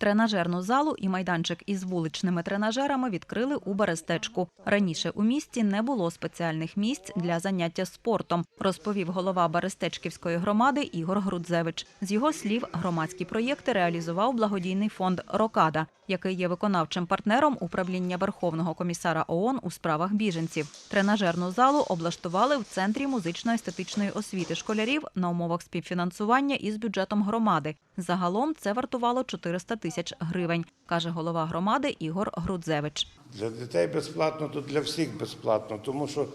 Тренажерну залу і майданчик із вуличними тренажерами відкрили у Берестечку. Раніше у місті не було спеціальних місць для заняття спортом, розповів голова Берестечківської громади Ігор Грудзевич. З його слів, громадські проєкти реалізував благодійний фонд Рокада, який є виконавчим партнером управління Верховного комісара ООН у справах біженців. Тренажерну залу облаштували в центрі музично-естетичної освіти школярів на умовах співфінансування із бюджетом громади. Загалом це вартувало 400 тисяч гривень, каже голова громади Ігор Грудзевич. Для дітей безплатно, то для всіх безплатно, тому що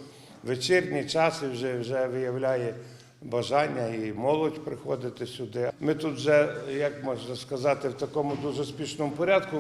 вечірні часи вже, вже виявляє бажання і молодь приходити сюди. Ми тут вже, як можна сказати, в такому дуже спішному порядку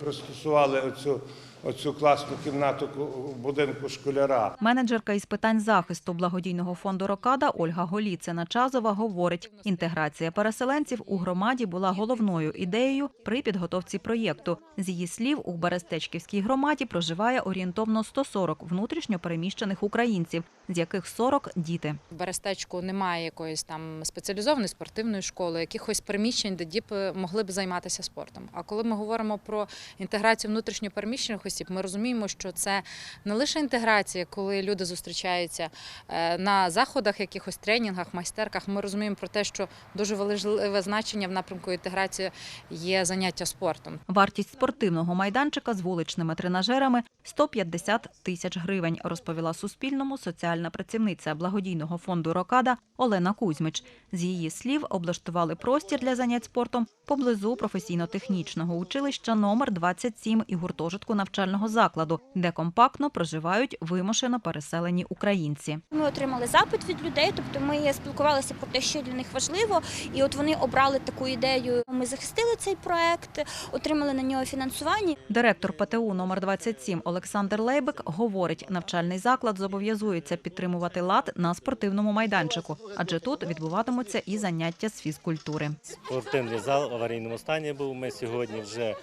пристосували оцю, оцю класну кімнату будинку школяра. Менеджерка із питань захисту благодійного фонду Рокада Ольга Голіцина Чазова говорить, інтеграція переселенців у громаді була головною ідеєю при підготовці проєкту. З її слів, у Берестечківській громаді проживає орієнтовно 140 внутрішньо переміщених українців, з яких 40 – діти. В Берестечку немає якоїсь там спеціалізованої спортивної школи, якихось приміщень, де діти могли б займатися спортом. А коли ми говоримо про інтеграцію внутрішньопереміщених осіб, ми розуміємо, що це не лише інтеграція, коли люди зустрічаються е, на заходах, якихось тренінгах, майстерках. Ми розуміємо про те, що дуже важливе значення в напрямку інтеграції є заняття спортом. Вартість спортивного майданчика з вуличними тренажерами – 150 тисяч гривень, розповіла Суспільному соціальна працівниця благодійного фонду «Рокада» Олена Кузьмич. З її слів, облаштували простір для занять спортом поблизу професійно-технічного училища номер 27 і гуртожитку навчального закладу, де компактно проживають вимушено переселені українці. Ми отримали запит від людей, тобто ми спілкувалися про те, що для них важливо, і от вони обрали таку ідею. Ми захистили цей проект, отримали на нього фінансування. Директор ПТУ номер 27 Олександр Лейбек говорить, навчальний заклад зобов'язується підтримувати лад на спортивному майданчику, адже тут відбуватимуться і заняття з фізкультури. Спортивний зал в аварійному стані був. Ми сьогодні вже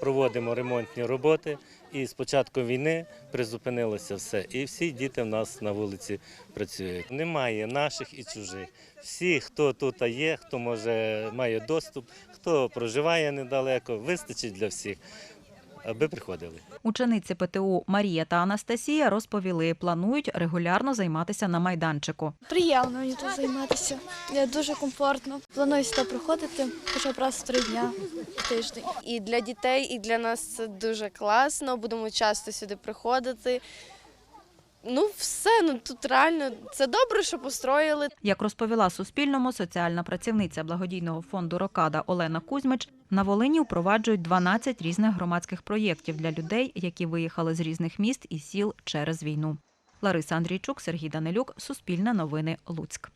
проводимо ремонтні роботи. І з початку війни призупинилося все. І всі діти в нас на вулиці працюють. Немає наших і чужих. Всі, хто тут є, хто може має доступ, хто проживає недалеко, вистачить для всіх, аби приходили. Учениці ПТУ Марія та Анастасія розповіли, планують регулярно займатися на майданчику. Приємно мені тут займатися. Я дуже комфортно. Планую сюди приходити хоча б раз в три дня в тиждень. І для дітей, і для нас це дуже класно. Будемо часто сюди приходити. Ну, все, ну тут реально це добре, що построїли. Як розповіла Суспільному соціальна працівниця благодійного фонду Рокада Олена Кузьмич, на Волині впроваджують 12 різних громадських проєктів для людей, які виїхали з різних міст і сіл через війну. Лариса Андрійчук, Сергій Данилюк, Суспільне новини, Луцьк.